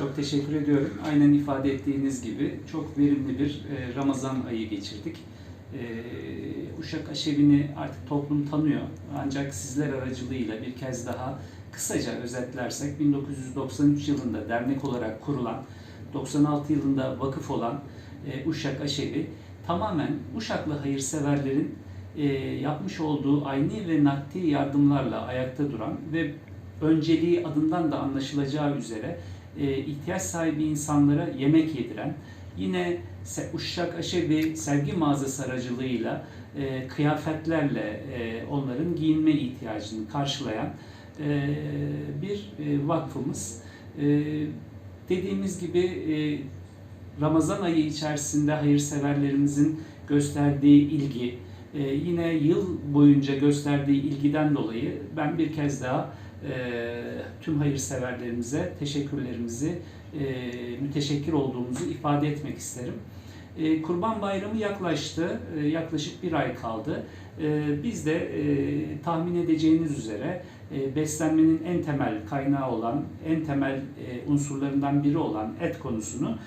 Çok teşekkür ediyorum. Aynen ifade ettiğiniz gibi çok verimli bir e, Ramazan ayı geçirdik. E, Uşak Aşevi'ni artık toplum tanıyor. Ancak sizler aracılığıyla bir kez daha kısaca özetlersek 1993 yılında dernek olarak kurulan, 96 yılında vakıf olan e, Uşak Aşevi tamamen Uşaklı hayırseverlerin yapmış olduğu ayni ve nakdi yardımlarla ayakta duran ve önceliği adından da anlaşılacağı üzere e, ihtiyaç sahibi insanlara yemek yediren, yine Uşak Aşevi sevgi mağazası aracılığıyla e, kıyafetlerle e, onların giyinme ihtiyacını karşılayan e, bir vakfımız. Dediğimiz gibi Ramazan ayı içerisinde hayırseverlerimizin gösterdiği ilgi, e, yine yıl boyunca gösterdiği ilgiden dolayı ben bir kez daha e, tüm hayırseverlerimize teşekkürlerimizi, e, müteşekkir olduğumuzu ifade etmek isterim. E, Kurban Bayramı yaklaştı, e, yaklaşık bir ay kaldı. E, Biz de e, tahmin edeceğiniz üzere beslenmenin en temel kaynağı olan, en temel unsurlarından biri olan et konusunu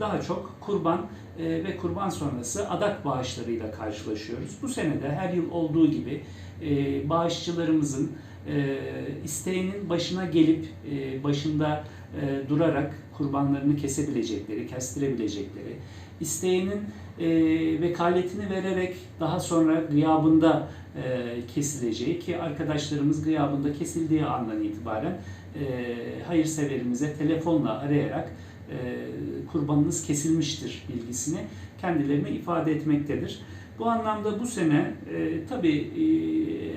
daha çok kurban ve kurban sonrası adak bağışlarıyla karşılaşıyoruz. Bu sene de her yıl olduğu gibi bağışçılarımızın isteğinin başına gelip başında e, durarak kurbanlarını kesebilecekleri, kestirebilecekleri, isteğinin e, vekaletini vererek daha sonra gıyabında e, kesileceği ki arkadaşlarımız gıyabında kesildiği andan itibaren e, hayırseverimize telefonla arayarak kurbanınız kesilmiştir bilgisini kendilerine ifade etmektedir. Bu anlamda bu sene e, tabii e,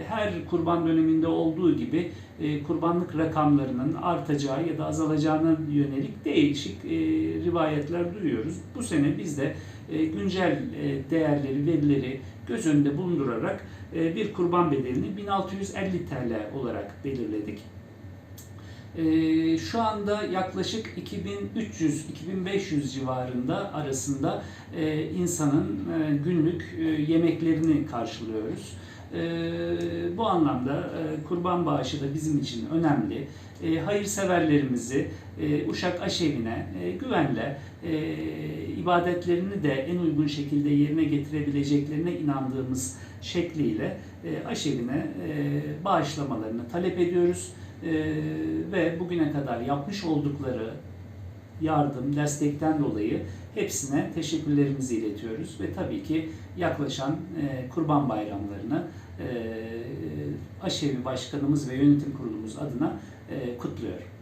her kurban döneminde olduğu gibi e, kurbanlık rakamlarının artacağı ya da azalacağına yönelik değişik e, rivayetler duyuyoruz. Bu sene biz de e, güncel e, değerleri, verileri göz önünde bulundurarak e, bir kurban bedelini 1650 TL olarak belirledik. Ee, şu anda yaklaşık 2300-2500 civarında arasında e, insanın e, günlük e, yemeklerini karşılıyoruz. E, bu anlamda kurban bağışı da bizim için önemli. Hayırseverlerimizi e, Uşak Aşevi'ne güvenle ibadetlerini de en uygun şekilde yerine getirebileceklerine inandığımız şekliyle Aşevi'ne bağışlamalarını talep ediyoruz. Ee, ve bugüne kadar yapmış oldukları yardım, destekten dolayı hepsine teşekkürlerimizi iletiyoruz ve tabii ki yaklaşan e, Kurban Bayramlarını e, Aşevi Başkanımız ve Yönetim Kurulumuz adına e, kutluyorum.